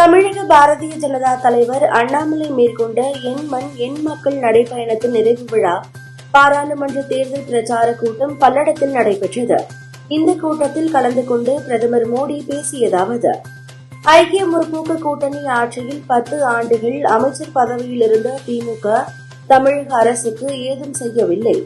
தமிழக பாரதிய ஜனதா தலைவர் அண்ணாமலை மேற்கொண்ட என் மண் என் மக்கள் நடைபயணத்தின் நிறைவு விழா பாராளுமன்ற தேர்தல் பிரச்சார கூட்டம் பல்லடத்தில் நடைபெற்றது. இந்த கூட்டத்தில் கலந்து கொண்டு பிரதமர் மோடி பேசியதாவது ஐக்கிய முற்போக்கு கூட்டணி ஆட்சியில் பத்து ஆண்டுகள் அமைச்சர் பதவியில் இருந்த திமுக தமிழக அரசுக்கு ஏதும் செய்யவில்லை.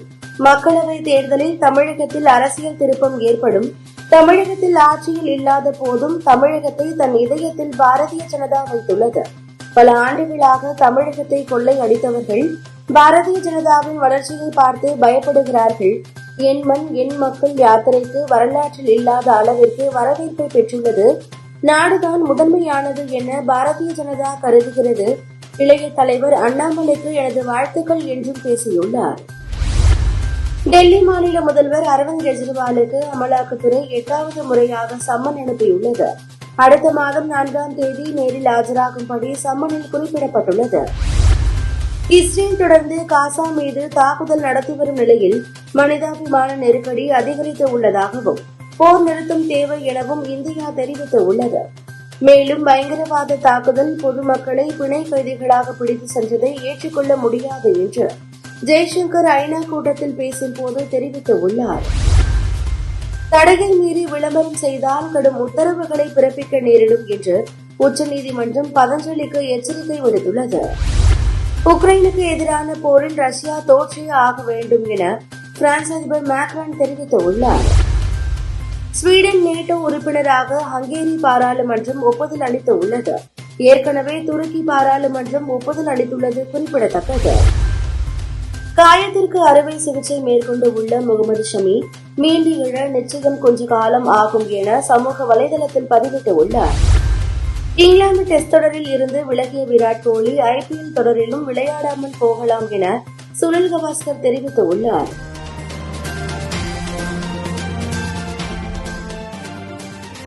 மக்களவை தேர்தலில் தமிழகத்தில் அரசியல் திருப்பம் ஏற்படும் தமிழகத்தில் ஆட்சியில் இல்லாத போதும் தமிழகத்தை தன் இதயத்தில் பாரதிய ஜனதா வைத்துள்ளது. பல ஆண்டுகளாக தமிழகத்தை கொள்ளை அடித்தவர்கள் பாரதிய ஜனதாவின் வளர்ச்சியை பார்த்து பயப்படுகிறார்கள். என் மண் என் மக்கள் யாத்திரைக்கு வரலாற்றில் இல்லாத அளவிற்கு வரவேற்பை பெற்றுள்ளது. நாடுதான் முதன்மையானது என பாரதிய ஜனதா கருதுகிறது. இளைய தலைவர் அண்ணாமலைக்கு எனது வாழ்த்துக்கள் என்றும் பேசியுள்ளார். டெல்லி மாநில முதல்வர் அரவிந்த் கெஜ்ரிவாலுக்கு அமலாக்கத்துறை எட்டாவது முறையாக சம்மன் அனுப்பியுள்ளது. அடுத்த மாதம் நான்காம் தேதி நேரில் ஆஜராகும்படி சம்மனில் குறிப்பிடப்பட்டுள்ளது. இஸ்ரேல் தொடர்ந்து காசா மீது தாக்குதல் நடத்தி வரும் நிலையில் மனிதாபிமான நெருக்கடி அதிகரித்து உள்ளதாகவும் போர் நிறுத்தம் தேவை எனவும் இந்தியா தெரிவித்துள்ளது. மேலும் பயங்கரவாத தாக்குதல் பொதுமக்களை பிணை கைதிகளாக பிடித்து சென்றதை ஏற்றுக்கொள்ள முடியாது என்று ஜெய்சங்கர் ஐநா கூட்டத்தில் பேசும் போது தெரிவித்துள்ளார். தடையை மீறி விளம்பரம் செய்தால் கடும் உத்தரவுகளை பிறப்பிக்க நேரிடும் என்று உச்சநீதிமன்றம் பதஞ்சலிக்கு எச்சரிக்கை விடுத்துள்ளது. உக்ரைனுக்கு எதிரான போரில் ரஷ்யா தோற்றே ஆக வேண்டும் என பிரான்ஸ் அதிபர் மேக்ரான் தெரிவித்துள்ளார். ஸ்வீடன் நேட்டோ உறுப்பினராக ஹங்கேரி பாராளுமன்றம் ஒப்புதல் அளித்துள்ளது. ஏற்கனவே துருக்கி பாராளுமன்றம் ஒப்புதல் அளித்துள்ளது குறிப்பிடத்தக்கது. காயத்திற்கு அறுவை சிகிச்சை மேற்கொண்டு உள்ள முகமது ஷமி மீண்டு எழ நிச்சயம் கொஞ்ச காலம் ஆகும் என சமூக வலைதளத்தில் பதிவிட்டுள்ளார் இங்கிலாந்து டெஸ்ட் தொடரில் இருந்து விலகிய விராட் கோலி ஐபிஎல் தொடரிலும் விளையாடாமல் போகலாம் என சுனில் கவாஸ்கர் தெரிவித்துள்ளார்